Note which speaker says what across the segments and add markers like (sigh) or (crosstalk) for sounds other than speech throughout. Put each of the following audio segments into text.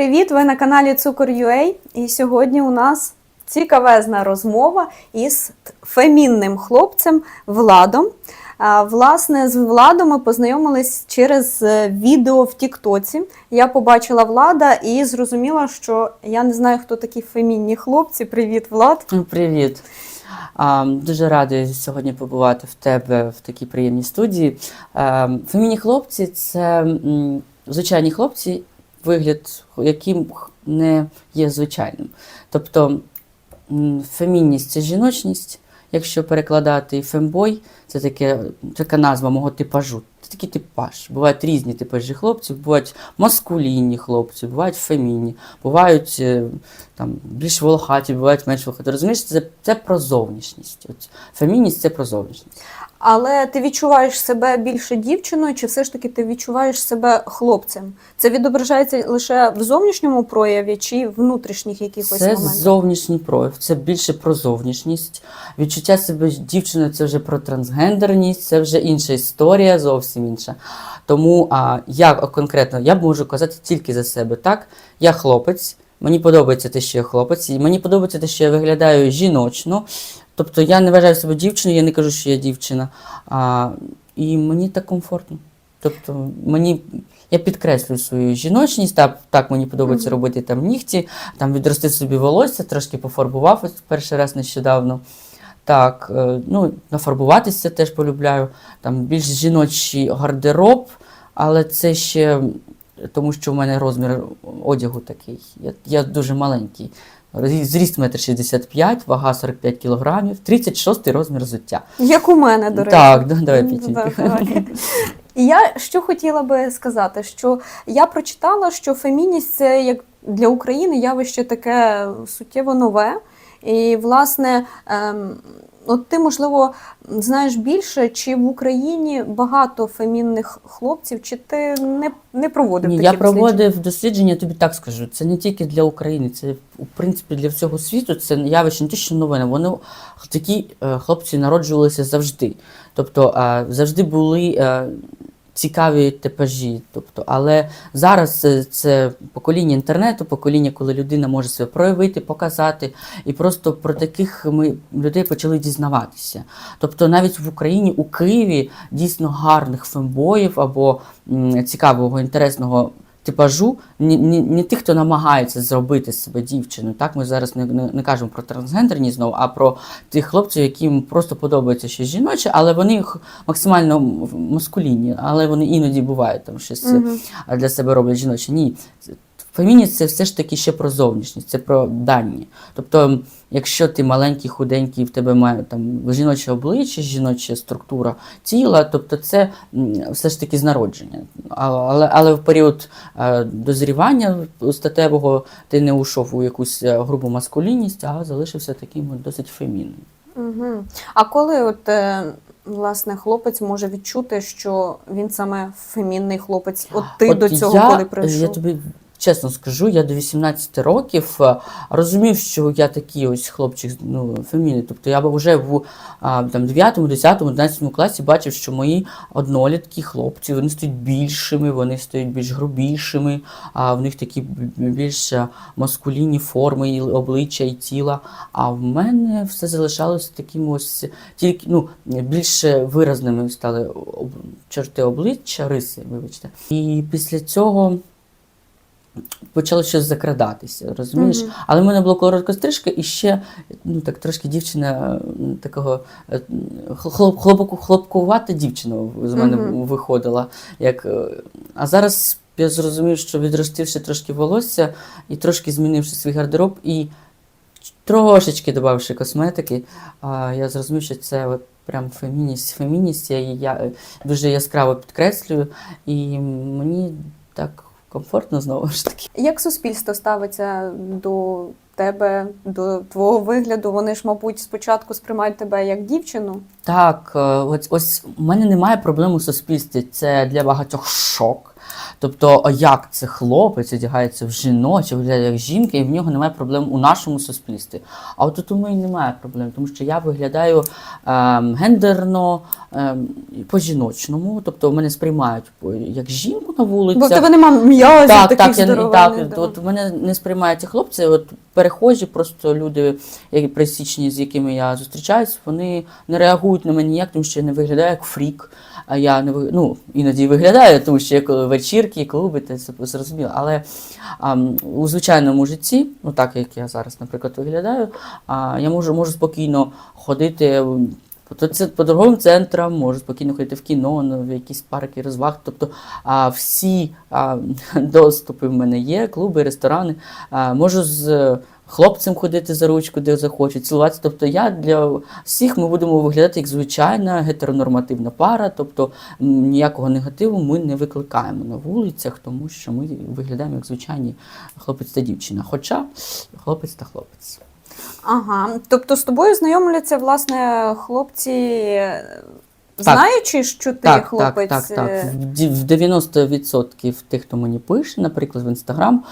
Speaker 1: привіт! Ви на каналі Цукор.ua і сьогодні у нас цікавезна розмова із фемінним хлопцем Владом. Власне, з Владом ми познайомились через е, відео в Тіктоці. Я побачила Влада і зрозуміла, що я не знаю, хто такі фемінні хлопці. Привіт, Влад!
Speaker 2: Ну, Привіт. Дуже радий сьогодні побувати в тебе в такій приємній студії. А, фемінні хлопці це звичайні хлопці, вигляд яким не є звичайним. Тобто фемінність це жіночність, якщо перекладати, фембой це таке, така назва мого типажу. Це такий типаж. Бувають різні типажі хлопців, бувають маскулінні хлопці, бувають фемінні, бувають е, там, більш волохаті, бувають менш волохаті. Розумієш, це, це про зовнішність. От, фемінність це про зовнішність.
Speaker 1: Але ти відчуваєш себе більше дівчиною, чи все ж таки ти відчуваєш себе хлопцем? Це відображається лише в зовнішньому прояві чи в внутрішніх якихось
Speaker 2: Це
Speaker 1: моментах?
Speaker 2: зовнішній прояв, це більше про зовнішність. Відчуття себе дівчиною це вже про трансгендерність, це вже інша історія, зовсім інша. Тому а, я конкретно я можу казати тільки за себе. Так, я хлопець, мені подобається те, що я хлопець, і мені подобається те, що я виглядаю жіночно. Тобто я не вважаю себе дівчиною, я не кажу, що я дівчина. А, і мені так комфортно. Тобто мені. Я підкреслюю свою жіночність, так, так мені подобається
Speaker 1: Мгм.
Speaker 2: робити там нігті, там відрости собі волосся, трошки пофарбував ось перший раз нещодавно. Так, е, ну, нафарбуватися теж полюбляю. Там більш жіночий гардероб, але це ще тому, що в мене розмір одягу такий. Я, я дуже маленький. Зрі- Зріст 1,65 м, вага 45 кг, 36 розмір взуття.
Speaker 1: Як у мене, до речі.
Speaker 2: Так, давай
Speaker 1: Ну. І я що хотіла би сказати, що я прочитала, що фемінність це як для України явище таке суттєво нове. І, власне, ем, от ти, можливо, знаєш більше, чи в Україні багато фемінних хлопців, чи ти не, не проводив
Speaker 2: Ні,
Speaker 1: такі
Speaker 2: я
Speaker 1: дослідження?
Speaker 2: проводив дослідження, тобі так скажу. Це не тільки для України, це в принципі для всього світу. Це явище не те, що новини. Вони такі е, хлопці народжувалися завжди. Тобто е, завжди були. Цікаві типажі, тобто, але зараз це, покоління інтернету, покоління, коли людина може себе проявити, показати, і просто про таких ми людей почали дізнаватися. Тобто, навіть в Україні, у Києві дійсно гарних фембоїв або цікавого, інтересного типажу, не, не, не тих, хто намагається зробити себе дівчиною. Так, ми зараз не, не, не кажемо про трансгендерність знову, а про тих хлопців, яким просто подобається щось жіноче, але вони максимально маскулінні, але вони іноді бувають там щось
Speaker 1: угу.
Speaker 2: Для себе роблять жіноче. Ні. Феміність це все ж таки ще про зовнішність, це про дані. Тобто, якщо ти маленький, худенький, в тебе має там жіноче обличчя, жіноча структура тіла, тобто це все ж таки з народження. Але, але в період е, дозрівання статевого ти не ушов у якусь е, грубу маскулінність, а залишився таким досить фемінним.
Speaker 1: Угу. А коли от, е, власне, хлопець може відчути, що він саме фемінний хлопець, от ти
Speaker 2: От
Speaker 1: до цього
Speaker 2: я,
Speaker 1: коли прийшов?
Speaker 2: Я тобі чесно скажу, я до 18 років е, розумів, що я такий ось хлопчик ну, фемінний. Тобто я вже в там, 9, 10, 11 класі бачив, що мої однолітки, хлопці, вони стають більшими, вони стають більш грубішими, а в них такі більш е, маскулінні форми і обличчя і тіла. А в мене все залишалося таким ось тільки ну, більш виразними стали черти обличчя, риси, вибачте. І після цього почало щось закрадатися, розумієш?
Speaker 1: Мгм.
Speaker 2: Але в мене була коротка стрижка і ще ну, так, трошки дівчина такого е, хлоп, хлопоку, хлопкувата дівчина з мене
Speaker 1: Мгм.
Speaker 2: виходила. Як, е, а зараз я зрозумів, що відростивши трошки волосся і трошки змінивши свій гардероб, і трошечки додавши косметики, я зрозумів, що це от прям фемінність. Фемінність я її я е, дуже яскраво підкреслюю, і мені так комфортно знову ж таки.
Speaker 1: Як суспільство ставиться до тебе, до твого вигляду? Вони ж, мабуть, спочатку сприймають тебе як дівчину.
Speaker 2: Так, е, ось, ось у мене немає проблем у суспільстві. Це для багатьох шок. Тобто, як це хлопець одягається в жіноче, виглядає як жінка, і в нього немає проблем у нашому суспільстві. А от тут у мене немає проблем, тому що я виглядаю ем, гендерно ем, по-жіночному, тобто мене сприймають як жінку на вулиці.
Speaker 1: Бо в тебе нема м'язів
Speaker 2: Так,
Speaker 1: таких
Speaker 2: так, я, так, от мене не сприймають ці хлопці, от перехожі, просто люди, які пересічні, з якими я зустрічаюсь, вони не реагують на мене ніяк, тому що я не виглядаю як фрік. А я не ну, іноді виглядаю, тому що я коли вечірки, клуби, це зрозуміло. Але а, у звичайному житті, ну так як я зараз, наприклад, виглядаю, а, я можу, можу спокійно ходити. по- торговим центрам, можу спокійно ходити в кіно, ну, в якісь парки розваг. Тобто а, всі а, (laughs) доступи в мене є, клуби, ресторани. А, можу з хлопцем ходити за ручку, де захочу, цілуватися. Тобто я для всіх ми будемо виглядати як звичайна гетеронормативна пара. Тобто ніякого негативу ми не викликаємо на вулицях, тому що ми виглядаємо як звичайні хлопець та дівчина. Хоча хлопець та хлопець.
Speaker 1: Ага. Тобто з тобою знайомляться, власне, хлопці, знаючи, що ти
Speaker 2: так,
Speaker 1: хлопець.
Speaker 2: Так, так, так.
Speaker 1: е,
Speaker 2: В 90% тих, хто мені пише, наприклад, в інстаграм,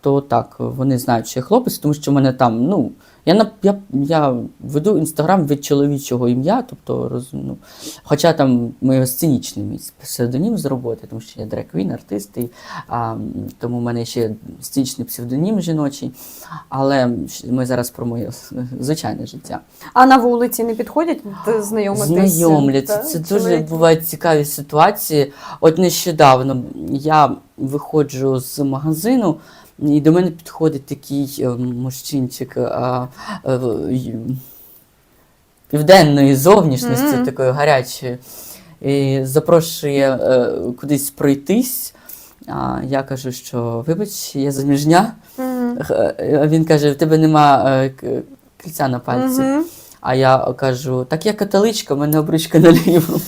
Speaker 2: то так, вони знають, що я хлопець, тому що в мене там, ну, я, я, я веду інстаграм від чоловічого ім'я, тобто, роз, ну, хоча там моє сценічний мій псевдонім з роботи, тому що я дреквін, артист, і, а, тому в мене ще сценічний псевдонім жіночий, але ми зараз про моє (laughs) звичайне життя.
Speaker 1: А на вулиці не підходять знайомитись?
Speaker 2: Знайомляться. Це дуже бувають цікаві ситуації. От нещодавно я виходжу з магазину, і до мене підходить такий е, мужчинчик а, е, південної зовнішності,
Speaker 1: Мгм.
Speaker 2: такої гарячої, і запрошує е, кудись пройтись. А я кажу, що вибач, я заміжня.
Speaker 1: Мгм.
Speaker 2: Е, А він каже: в тебе нема е, кільця на пальці.
Speaker 1: Мгм.
Speaker 2: А я кажу, так я католичка, в мене обручка на лівому.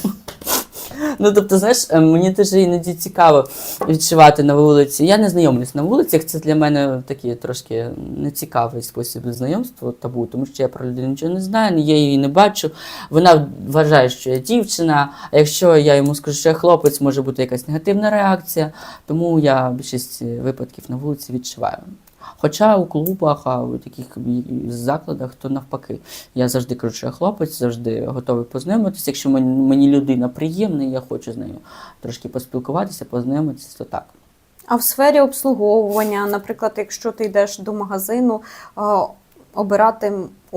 Speaker 2: Ну, тобто, знаєш, е, мені дуже іноді цікаво відчувати на вулиці. Я не знайомлюсь на вулицях, це для мене такий трошки нецікавий спосіб знайомства, табу, тому що я про людину нічого не знаю, я її не бачу. Вона вважає, що я дівчина, а якщо я йому скажу, що я хлопець, може бути якась негативна реакція. Тому я більшість випадків на вулиці відчуваю. Хоча у клубах, а у таких закладах, то навпаки. Я завжди кажу, що я хлопець, завжди готовий познайомитися. Якщо мені, людина приємна, я хочу з нею трошки поспілкуватися, познайомитися, то так.
Speaker 1: А в сфері обслуговування, наприклад, якщо ти йдеш до магазину, е, обирати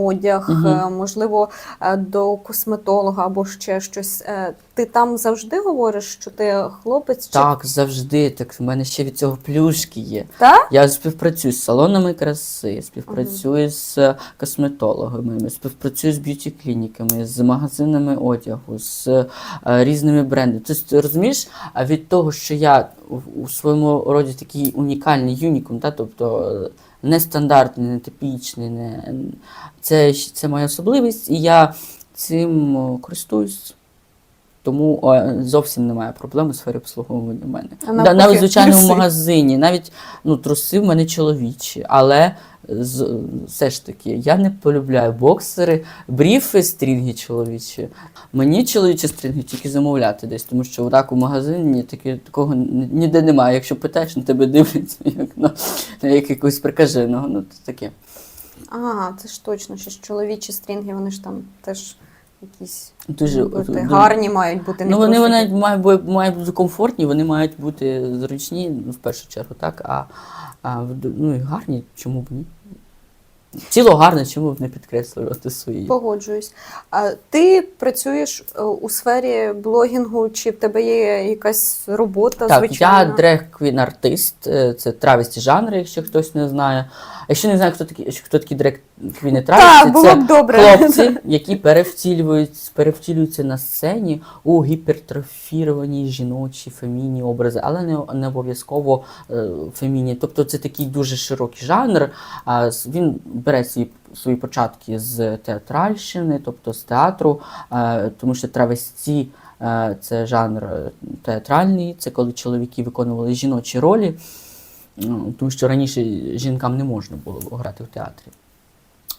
Speaker 1: одяг, е, можливо, е, до косметолога або ще щось, е, ти там завжди говориш, що ти хлопець? Чи...
Speaker 2: Так, завжди. Так, в мене ще від цього плюшки є.
Speaker 1: Так?
Speaker 2: Я співпрацюю з салонами краси, співпрацюю з е, косметологами, співпрацюю з б'юті-клініками, з магазинами одягу, з різними брендами. Тобто, розумієш, від того, що я у- своєму роді такий унікальний юнікум, та, тобто нестандартний, нетипічний, не... це, це моя особливість, і я цим користуюсь. Тому о, зовсім немає проблем у сфері обслуговування в мене.
Speaker 1: А навіть,
Speaker 2: навіть в звичайному
Speaker 1: плюси.
Speaker 2: магазині, навіть ну, труси в мене чоловічі, але все ж таки я не полюбляю боксери, бріфи, стрінги чоловічі. Мені чоловічі стрінги тільки замовляти десь, тому що так у магазині таки, такого ніде немає. Якщо питаєш, на тебе дивляться (laughs) як на, на як якогось прикаженого. Ну, то таке.
Speaker 1: Ага, це ж точно, що ж чоловічі стрінги, вони ж там теж якісь
Speaker 2: Дуже
Speaker 1: бути
Speaker 2: дуже-
Speaker 1: гарні мають бути. не
Speaker 2: Ну, вони, вони мають, мають бути комфортні, вони мають бути зручні, ну, в першу чергу, так? А, а в ну, і гарні, чому б ні? Тіло гарне, чому б не підкреслювати свої.
Speaker 1: Погоджуюсь. А ти працюєш е, у сфері блогінгу, чи в тебе є якась робота?
Speaker 2: Так,
Speaker 1: звичайна?
Speaker 2: я дрег-квін артист, е, це травісті жанри, якщо хтось не знає. Якщо не знає, хто такі, хто такі дрег-квіни травісті,
Speaker 1: було
Speaker 2: це
Speaker 1: б добре.
Speaker 2: хлопці, які перевтілюють, перевтілюються на сцені у гіпертрофіровані жіночі фемінні образи, але не, не обов'язково е, фемінні. Тобто це такий дуже широкий жанр. А він бере свої, свої початки з театральщини, тобто з театру, е, тому що травесті. е, Це жанр е, театральний, це коли чоловіки виконували жіночі ролі, ну, тому що раніше жінкам не можна було грати в театрі.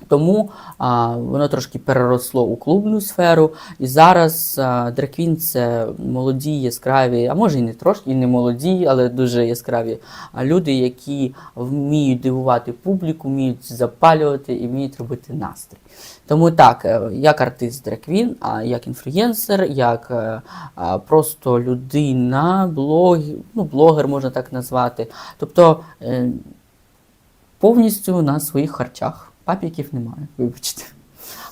Speaker 2: Тому а, воно трошки переросло у клубну сферу. І зараз драквін це молоді, яскраві, а може і не трошки, і не молоді, але дуже яскраві люди, які вміють дивувати публіку, вміють запалювати і вміють робити настрій. Тому так, е, як артист драквін, а як інфлюєнсер, як е, просто людина, блог, ну, блогер можна так назвати. Тобто е, повністю на своїх харчах. Папіків немає, вибачте.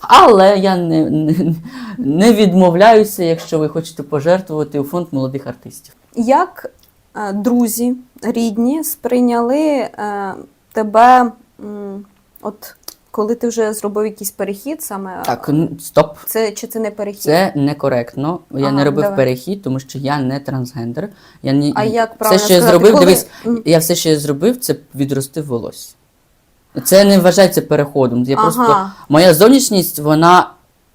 Speaker 2: Але я не, не, не відмовляюся, якщо ви хочете пожертвувати у фонд молодих артистів.
Speaker 1: Як друзі, рідні сприйняли тебе, от коли ти вже зробив якийсь перехід, саме
Speaker 2: Так, стоп.
Speaker 1: це чи це не перехід?
Speaker 2: Це некоректно. Я
Speaker 1: Ага,
Speaker 2: не робив
Speaker 1: давай.
Speaker 2: перехід, тому що я не трансгендер. Я ні,
Speaker 1: А як
Speaker 2: все,
Speaker 1: правильно
Speaker 2: що я зробив,
Speaker 1: коли-
Speaker 2: дивись, я все, що я зробив, це відростив волосся. Це не вважається переходом. Я
Speaker 1: Ага.
Speaker 2: просто моя зовнішність, вона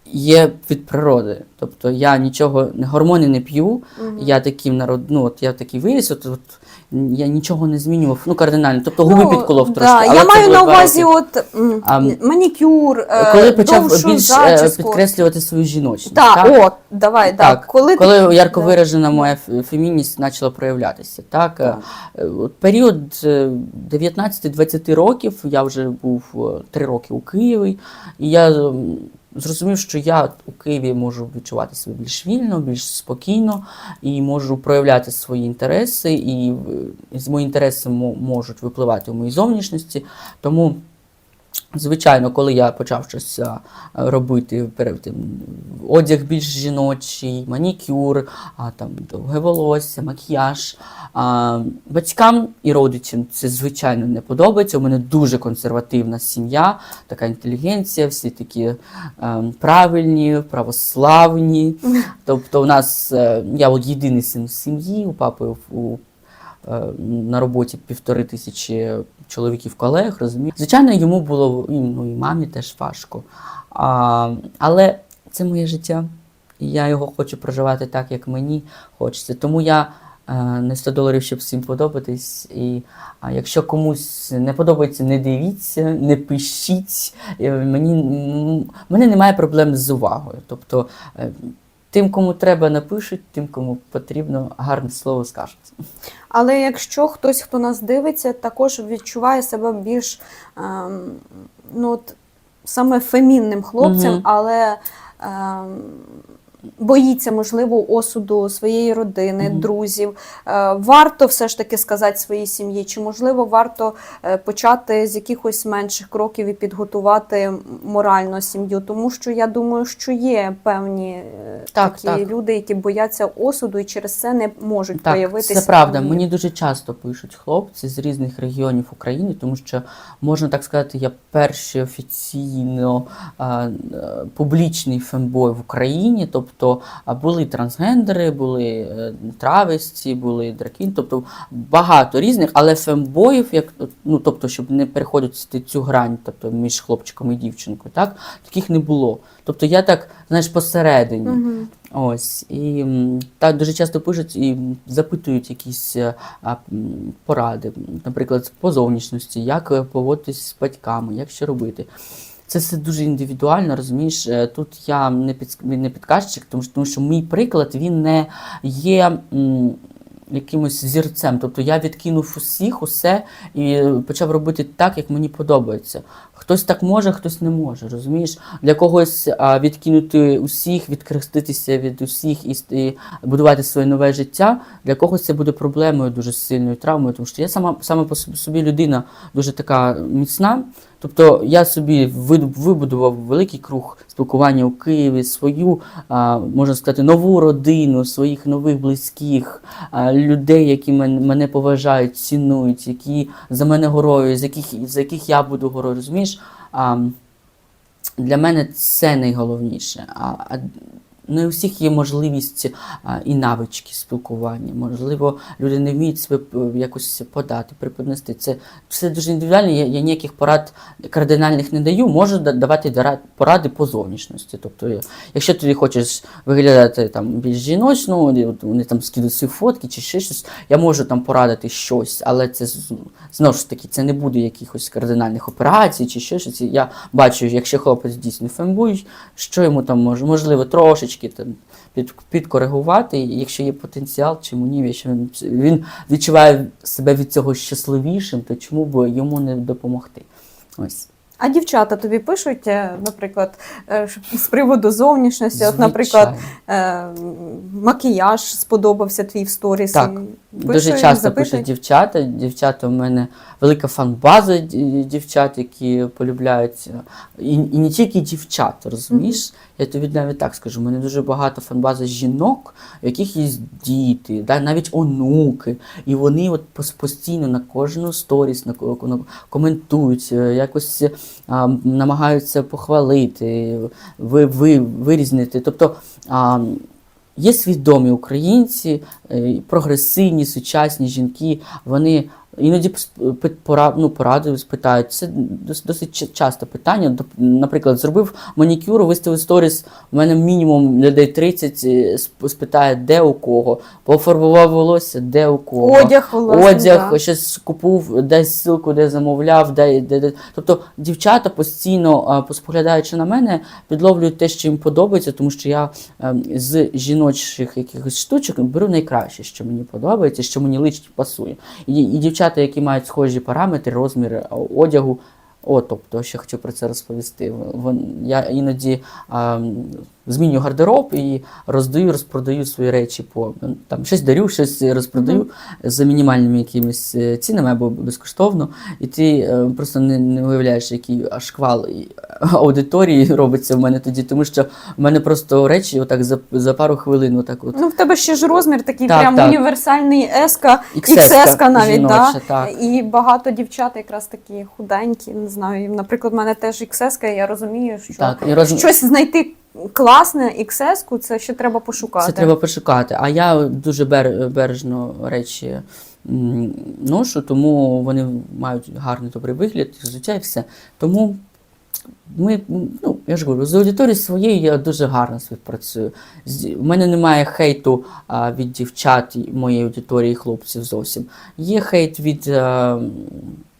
Speaker 2: є від природи. Тобто я нічого, гормони не п'ю, я таким народ, ну от я такий виріс, от, от я нічого не змінював, ну кардинально. Тобто губи підколов
Speaker 1: да,
Speaker 2: трошки. але
Speaker 1: Я
Speaker 2: це
Speaker 1: маю
Speaker 2: було
Speaker 1: на
Speaker 2: два
Speaker 1: увазі,
Speaker 2: роки.
Speaker 1: от м,
Speaker 2: А,
Speaker 1: манікюр, е,
Speaker 2: коли почав
Speaker 1: довшу
Speaker 2: більш е,
Speaker 1: зачіску.
Speaker 2: підкреслювати свою жіночність.
Speaker 1: Так,
Speaker 2: так?
Speaker 1: о, давай,
Speaker 2: Так,
Speaker 1: так. Коли, ти-
Speaker 2: ярко
Speaker 1: да.
Speaker 2: виражена моя ф- фемінність почала проявлятися. Так? Е, от Період е, 19-20 років, я вже був 3 роки у Києві, і я м, зрозумів, що я у Києві можу відчувати себе більш вільно, більш спокійно і можу проявляти свої інтереси, і мої інтереси можуть випливати у моїй зовнішності. Тому Звичайно, коли я почав щось робити, пере- одяг більш жіночий, манікюр, а, там, довге волосся, макіяж. А, батькам і родичам це звичайно не подобається. У мене дуже консервативна сім'я, така інтелігенція, всі такі е, правильні, православні. Тобто, у нас е, я от єдиний син в сім'ї, у папи у е, на роботі півтори тисячі чоловіків колег, розумієш? Звичайно, йому було ну, і мамі теж важко. А, але це моє життя. І я його хочу проживати так, як мені хочеться. Тому я е, не 100 доларів, щоб всім подобатись. І а якщо комусь не подобається, не дивіться, не пишіть. Е, Мені, мене немає проблем з увагою. Тобто, е, тим, кому треба, напишуть, тим, кому потрібно, гарне слово скажуть.
Speaker 1: Але якщо хтось, хто нас дивиться, також відчуває себе більш ем, ну, от, саме фемінним хлопцем,
Speaker 2: угу.
Speaker 1: але ем, боїться, можливо, осуду своєї родини,
Speaker 2: Мгм.
Speaker 1: друзів, е, варто все ж таки сказати своїй сім'ї, чи можливо варто е, почати з якихось менших кроків і підготувати морально сім'ю, тому що я думаю, що є певні е,
Speaker 2: Так,
Speaker 1: такі
Speaker 2: так.
Speaker 1: люди, які бояться осуду і через це не можуть
Speaker 2: Так,
Speaker 1: проявитися.
Speaker 2: це правда. Мені дуже часто пишуть хлопці з різних регіонів України, тому що можна так сказати, я перший офіційно публічний фембой в Україні. Тобто а, були трансгендери, були е, травесті, були дракін, тобто багато різних, але фембоїв, як ну тобто, щоб не переходити цю грань, тобто між хлопчиком і дівчинкою, так таких не було. Тобто я так, знаєш, посередині.
Speaker 1: Мгм.
Speaker 2: Ось і так дуже часто пишуть і запитують якісь е, а, поради, наприклад, по зовнішності, як поводитись з батьками, як що робити. Це все дуже індивідуально, розумієш. Е, Тут я не під не підказчик, тому що, тому що мій приклад він не є. м, Якимось зірцем, тобто я відкинув усіх, усе і почав робити так, як мені подобається. Хтось так може, хтось не може. Розумієш? Для когось відкинути усіх, відхреститися від усіх і, будувати своє нове життя. Для когось це буде проблемою дуже сильною травмою, тому що я сама саме по собі людина дуже така міцна. Тобто я собі вибудував великий круг спілкування у Києві, свою, можна сказати, нову родину, своїх нових близьких, людей, які мене, поважають, цінують, які за мене горою, з яких, за яких я буду горою. Розумієш? Для мене це найголовніше. Не у всіх є можливість і навички спілкування. Можливо, люди не вміють себе е, якось подати, преподнести. Це все дуже індивідуально. Я, я ніяких порад кардинальних не даю. Можу давати поради по зовнішності. Тобто, якщо ти хочеш виглядати там більш жіночно, вони, там скидуть свої фотки чи ще щось, я можу там порадити щось, але це знову ж таки це не буде якихось кардинальних операцій чи ще щось. Я бачу, якщо хлопець дійсно фембуй, що йому там може, можливо, трошечки там під, підкоригувати, якщо є потенціал, чому ні, якщо він, він відчуває себе від цього щасливішим, то чому б йому не допомогти? Ось.
Speaker 1: А дівчата тобі пишуть, е, наприклад, е, з приводу зовнішності, от, наприклад, е, макіяж сподобався твій в сторіс.
Speaker 2: Так, Дуже часто пишуть дівчата. Дівчата у мене велика фан-база дівчат, які полюбляють. е, І, і не тільки дівчат, розумієш? Я тобі навіть так скажу. У мене дуже багато фан-бази жінок, у яких є діти, да, навіть онуки. І вони от постійно на кожну сторіс на, коментують, е, якось а, намагаються похвалити, ви, ви, вирізнити. Тобто. А, Є свідомі українці, е, прогресивні, сучасні жінки. Вони іноді пора- ну, поради спитають. Це досить часто питання. Наприклад, зробив манікюр, виставив сторіс. У мене мінімум людей 30 е, спитає, де у кого, пофарбував волосся, де у кого.
Speaker 1: Одяг, власне,
Speaker 2: Одяг,
Speaker 1: да.
Speaker 2: щось купив, десь ссылку, де замовляв, де, де, де. Тобто дівчата постійно, а, поспоглядаючи на мене, підловлюють те, що їм подобається, тому що я ем, з жіночих якихось штучок беру найкраще, що мені подобається, що мені личить пасує. І, і дівчата, які мають схожі параметри, розміри одягу. О, тобто, ще хочу про це розповісти. Я іноді змінюю гардероб і роздаю, розпродаю свої речі по там щось дарю, щось розпродаю за мінімальними якимись е, цінами або безкоштовно. І ти е, просто не, не уявляєш, який аж шквал е, аудиторії (laughs) робиться в мене тоді, тому що в мене просто речі отак за, за пару хвилин, отак от.
Speaker 1: Ну, в тебе ще ж розмір такий
Speaker 2: Так,
Speaker 1: прям
Speaker 2: так.
Speaker 1: універсальний еска,
Speaker 2: XS-ка
Speaker 1: навіть,
Speaker 2: жіноча,
Speaker 1: да?
Speaker 2: так.
Speaker 1: І багато дівчат якраз такі худенькі, не знаю. Наприклад, в мене теж XS, я розумію, що
Speaker 2: Так,
Speaker 1: щось знайти класне XS, це ще треба пошукати.
Speaker 2: Це треба пошукати. А я дуже бережно речі ношу, тому вони мають гарний добрий вигляд, і все. Тому ми, ну, я ж говорю, з аудиторією своєю я дуже гарно співпрацюю. У мене немає хейту а, від дівчат моєї аудиторії хлопців зовсім. Є хейт від а,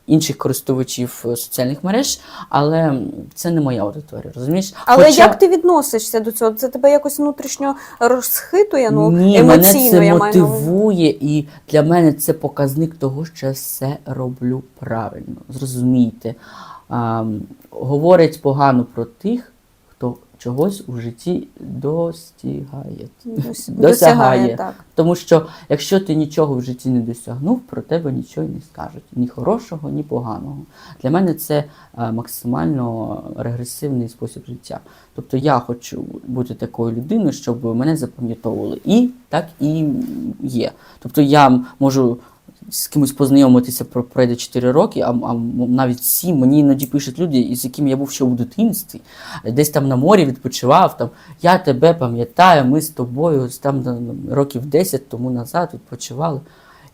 Speaker 2: інших користувачів е, соціальних мереж, але це не моя аудиторія, розумієш?
Speaker 1: Але
Speaker 2: Хоча-
Speaker 1: як ти відносишся до цього? Це тебе якось внутрішньо розхитує? Ну,
Speaker 2: Ні,
Speaker 1: емоційно
Speaker 2: мене це
Speaker 1: я маю
Speaker 2: мотивує, і для мене це показник того, що я все роблю правильно. Зрозумійте. А, говорять погано про тих, чогось у житті достигає.
Speaker 1: Дос-
Speaker 2: Досягає.
Speaker 1: так.
Speaker 2: Тому що якщо ти нічого в житті не досягнув, про тебе нічого не скажуть. Ні хорошого, ні поганого. Для мене це е, максимально регресивний спосіб життя. Тобто я хочу бути такою людиною, щоб мене запам'ятовували. І так і є. Тобто я можу. З кимось познайомитися про пройде 4 роки, а, а навіть 7. Мені іноді пишуть люди, із якими я був ще у дитинстві, десь там на морі відпочивав. Там я тебе пам'ятаю, ми з тобою там років 10 тому назад відпочивали.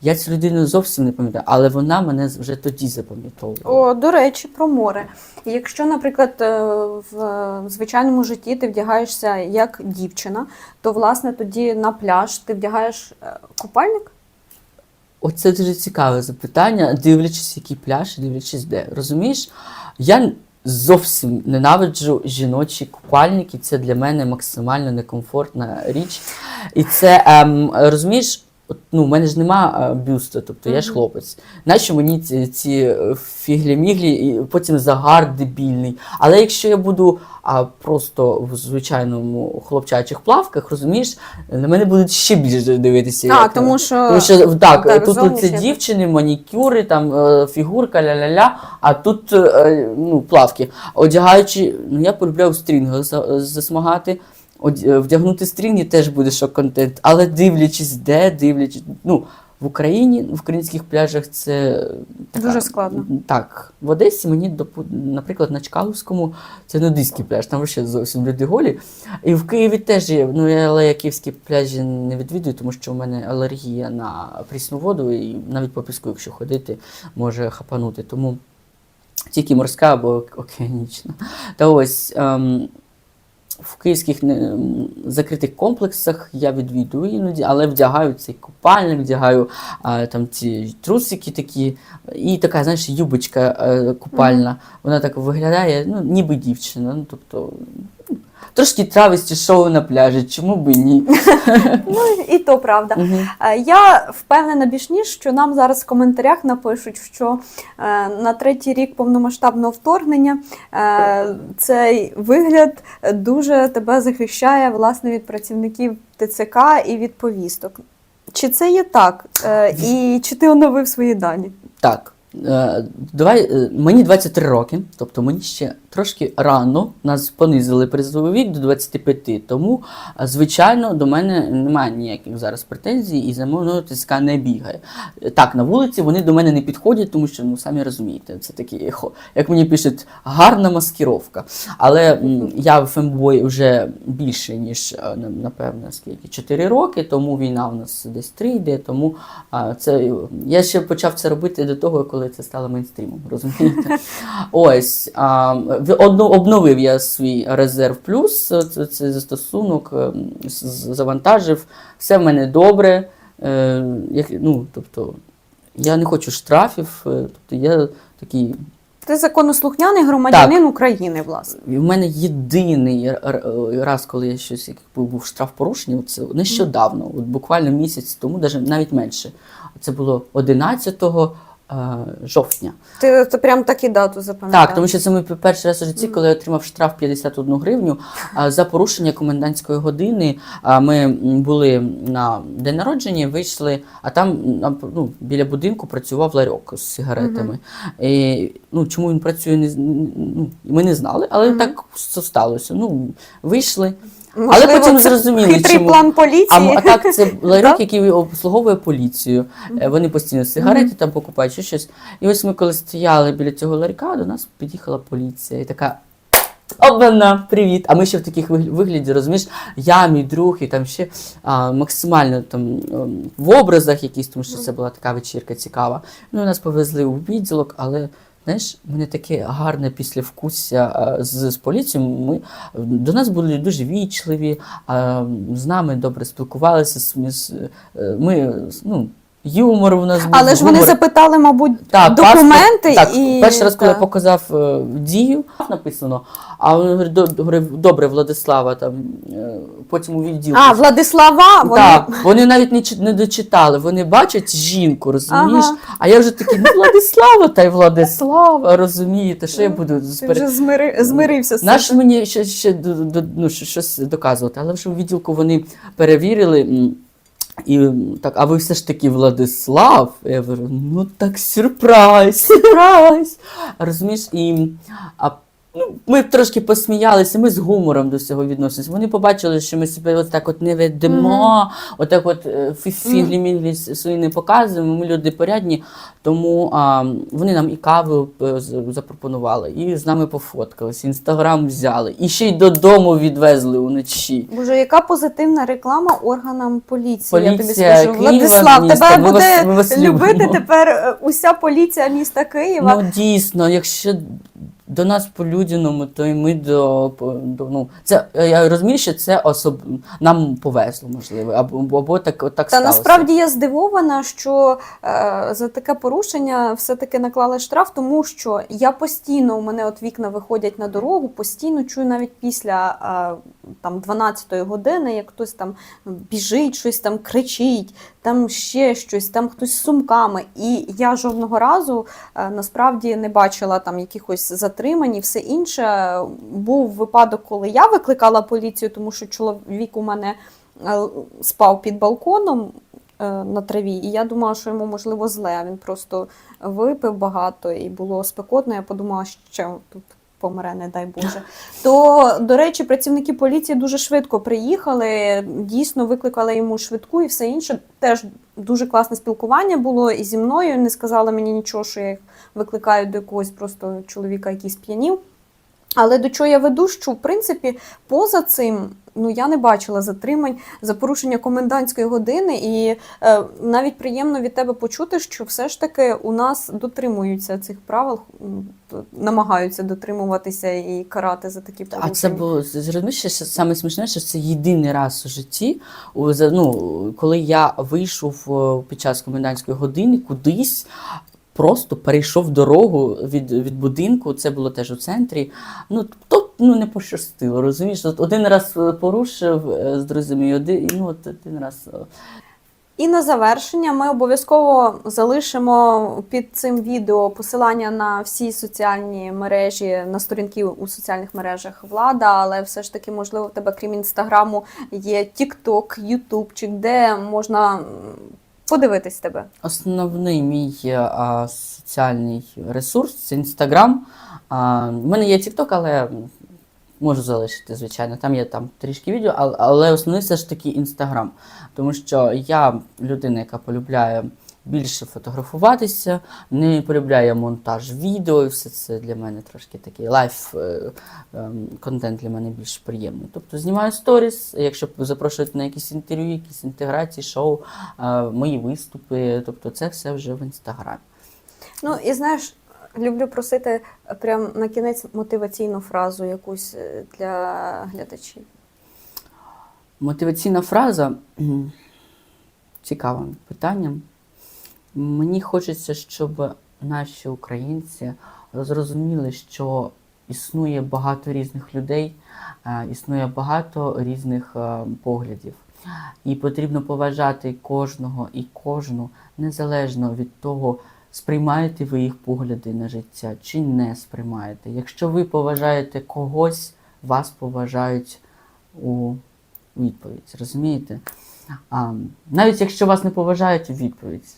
Speaker 2: Я цю людину зовсім не пам'ятаю, але вона мене вже тоді запам'ятовувала.
Speaker 1: О, до речі, про море. Якщо, наприклад, е, в звичайному житті ти вдягаєшся як дівчина, то власне тоді на пляж ти вдягаєш е, купальник?
Speaker 2: Оце дуже цікаве запитання, дивлячись, який пляж, дивлячись де. Розумієш? Я зовсім ненавиджу жіночі купальники. Це для мене максимально некомфортна річ. І це, ем, розумієш, от, ну, в мене ж нема е, бюста, тобто я ж хлопець. Нащо мені ці, ці е, фіглі-міглі і потім загар дебільний. Але якщо я буду а, просто в звичайному хлопчачих плавках, розумієш, на мене будуть ще більше дивитися.
Speaker 1: А,
Speaker 2: як,
Speaker 1: тому що,
Speaker 2: тому що так,
Speaker 1: так,
Speaker 2: тут, тут це дівчини, манікюри, там е, фігурка, ля-ля-ля, а тут е, ну, плавки. Одягаючи, ну я полюбляю стрінги за- засмагати. Е, Вдягнути стрінги теж буде шок-контент, але дивлячись, де, дивлячись, ну, в Україні, в українських пляжах це така-
Speaker 1: Дуже складно.
Speaker 2: Так, в Одесі мені, наприклад, на Чкаловському це нудистський пляж, там ще зовсім люди голі. І в Києві теж є. Ну, я- але я київські пляжі не відвідую, тому що в мене алергія на прісну воду, і навіть по піску, якщо ходити, може хапанути. Тому тільки морська або океанічна. Та ось. Ем, в київських закритих комплексах я відвідую іноді, але вдягаю цей купальник, вдягаю а, там ці трусики такі, і така, знаєш, юбочка а, купальна. Вона так виглядає, ну, ніби дівчина. Ну, тобто, трошки трависті шоу на пляжі, чому би ні? (laughs)
Speaker 1: Ну і то правда. Е, Я впевнена більш ніж, що нам зараз в коментарях напишуть, що е, на третій рік повномасштабного вторгнення е, цей вигляд дуже тебе захищає власне від працівників ТЦК і від повісток. Чи це є так? Е, І чи ти оновив свої дані?
Speaker 2: Так. Е, давай, е, мені 23 роки, тобто мені ще трошки рано нас понизили призовий вік до 25, тому, е, звичайно, до мене немає ніяких зараз претензій і за мною ТСК не бігає. Так, на вулиці вони до мене не підходять, тому що, ну, самі розумієте, це такі, хо- як мені пишуть, гарна маскировка. Але я в фембой вже більше, ніж, напевно, скільки, 4 роки, тому війна в нас десь 3 йде, тому це, я ще почав це робити до того, коли це стало мейнстрімом, розумієте? (laughs) Ось, а, обновив я свій резерв плюс, це, це застосунок, е, завантажив, все в мене добре. Е, ну, тобто, я не хочу штрафів, е, тобто я такий
Speaker 1: Ти законослухняний громадянин України, власне.
Speaker 2: і в мене єдиний раз, коли я щось як був, був штраф порушення, це нещодавно, от буквально місяць тому, навіть менше. Це було 11 е, жовтня.
Speaker 1: Ти, ти прям так і дату запам'ятав.
Speaker 2: Так, тому що це мій перший раз у житті, коли я отримав штраф 51 гривню за порушення комендантської години. Ми були на день народження, вийшли, а там ну, біля будинку працював ларьок з сигаретами. І, ну, чому він працює, не, ну, ми не знали, але так с- сталося. Ну, вийшли.
Speaker 1: Можливо,
Speaker 2: але потім
Speaker 1: це
Speaker 2: зрозуміли,
Speaker 1: хитрий
Speaker 2: чому.
Speaker 1: план поліції.
Speaker 2: А, а так, це (laughs) ларьок, який обслуговує поліцію. Е, Вони постійно сигарети там покупають, чи щось. І ось ми, коли стояли біля цього ларька, до нас під'їхала поліція і така. Обана, привіт! А ми ще в таких вигля- вигляді, розумієш, я, мій друг, і там ще а, максимально там ем, в образах якісь, тому що це була така вечірка цікава. Ну, нас повезли у відділок, але знаєш, мене таке гарне післявкусся з, з поліцією. Ми, до нас були дуже вічливі, з нами добре спілкувалися. е, Ми, ну, юмор у нас був.
Speaker 1: Але ж вони
Speaker 2: гумор.
Speaker 1: запитали, мабуть,
Speaker 2: Так,
Speaker 1: документи
Speaker 2: паспорт, так,
Speaker 1: і
Speaker 2: перший раз, коли я
Speaker 1: так.
Speaker 2: показав е, дію, написано, а він говорить, «До- говорив, добре, Владислава, там, е, потім у відділку.
Speaker 1: А, Владислава, вони
Speaker 2: Так, вони навіть не, чи- не дочитали, вони бачать жінку, розумієш?
Speaker 1: Ага.
Speaker 2: А я вже такий, ну Владислава, та й Владислава, розумієте, що я буду
Speaker 1: ти вже змири... змирився з
Speaker 2: Наш
Speaker 1: цим.
Speaker 2: мені ще, ще до, до, ну, що- щось доказувати, але вже у відділку вони перевірили. м, І так, а ви все ж таки Владислав? Я говорю, ну так сюрприз, сюрприз. Розумієш, і а, ну, ми трошки посміялися, ми з гумором до всього відносимося. Вони побачили, що ми себе от так от не ведемо, отак от е, фіглі-міглі свої не показуємо, ми люди порядні. Тому а, вони нам і каву е, запропонували, і з нами пофоткалися, інстаграм взяли, і ще й додому відвезли уночі.
Speaker 1: Боже, яка позитивна реклама органам поліції. я тобі скажу.
Speaker 2: Києва,
Speaker 1: Владислав,
Speaker 2: міста,
Speaker 1: тебе
Speaker 2: вас-
Speaker 1: буде
Speaker 2: ми вас
Speaker 1: любити
Speaker 2: любимо.
Speaker 1: тепер е, уся поліція міста Києва.
Speaker 2: Ну дійсно, якщо до нас по людяному, то і ми до, до ну це я розумію, що це особ нам повезло, можливо, або, або так, так
Speaker 1: Та
Speaker 2: сталося.
Speaker 1: насправді я здивована, що е, за таке порушення все-таки наклали штраф, тому що я постійно у мене от вікна виходять на дорогу, постійно чую навіть після е, там 12-ї години, як хтось там біжить, щось там кричить, там ще щось, там хтось з сумками. І я жодного разу е, насправді не бачила там якихось затримань і все інше. Був випадок, коли я викликала поліцію, тому що чоловік у мене е, спав під балконом е, на траві, і я думала, що йому можливо зле. Він просто випив багато і було спекотно. Я подумала, що тут помре, не дай Боже. То, до речі, працівники поліції дуже швидко приїхали, дійсно викликали йому швидку і все інше. Теж дуже класне спілкування було і зі мною. Не сказала мені нічого, що я їх викликаю до якогось просто чоловіка, який сп'янів. Але до чого я веду, що в принципі поза цим ну я не бачила затримань за порушення комендантської години, і е, навіть приємно від тебе почути, що все ж таки у нас дотримуються цих правил, намагаються дотримуватися і карати за такі порушення.
Speaker 2: А це було зрозумієш, що саме смішне, що це єдиний раз у житті, ну, коли я вийшов е, під час комендантської години кудись. Просто перейшов дорогу від, від будинку, це було теж у центрі. Ну, то ну, не пощастило, розумієш? От один раз е, порушив е, з друзями, один, ну, от один раз. е,
Speaker 1: І на завершення ми обов'язково залишимо під цим відео посилання на всі соціальні мережі, на сторінки у соціальних мережах влада, але все ж таки, можливо, в тебе, крім інстаграму, є TikTok, Ютубчик, де можна подивитись тебе.
Speaker 2: Основний мій е, а, соціальний ресурс це Інстаграм. У мене є TikTok, але можу залишити, звичайно. Там є там трішки відео, але, але основний все ж таки Інстаграм. Тому що я людина, яка полюбляє більше фотографуватися, не полюбляє монтаж відео, і все це для мене трошки такий лайф е, ем, контент для мене більш приємний. Тобто знімаю сторіс, якщо запрошують на якісь інтерв'ю, якісь інтеграції, шоу, е, мої виступи, тобто це все вже в інстаграмі.
Speaker 1: Ну і знаєш, люблю просити прям на кінець мотиваційну фразу якусь е, для глядачів.
Speaker 2: Мотиваційна фраза цікавим питанням. Мені хочеться, щоб наші українці зрозуміли, що існує багато різних людей, е, існує багато різних е, поглядів. І потрібно поважати кожного і кожну незалежно від того, сприймаєте ви їх погляди на життя чи не сприймаєте. Якщо ви поважаєте когось, вас поважають у відповідь. Розумієте? Навіть якщо вас не поважають у відповідь,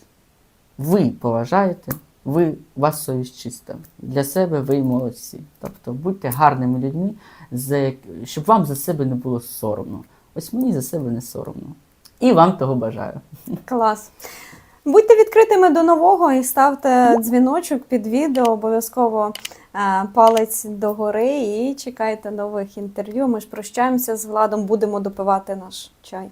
Speaker 2: ви поважаєте, ви, у вас совість чиста. Для себе ви молодці. Тобто будьте гарними людьми, щоб вам за себе не було соромно. Ось мені за себе не соромно. І вам того бажаю.
Speaker 1: Клас. Будьте відкритими до нового і ставте дзвіночок під відео, обов'язково е, палець догори і чекайте нових інтерв'ю. Ми ж прощаємося з Владом, будемо допивати наш чай.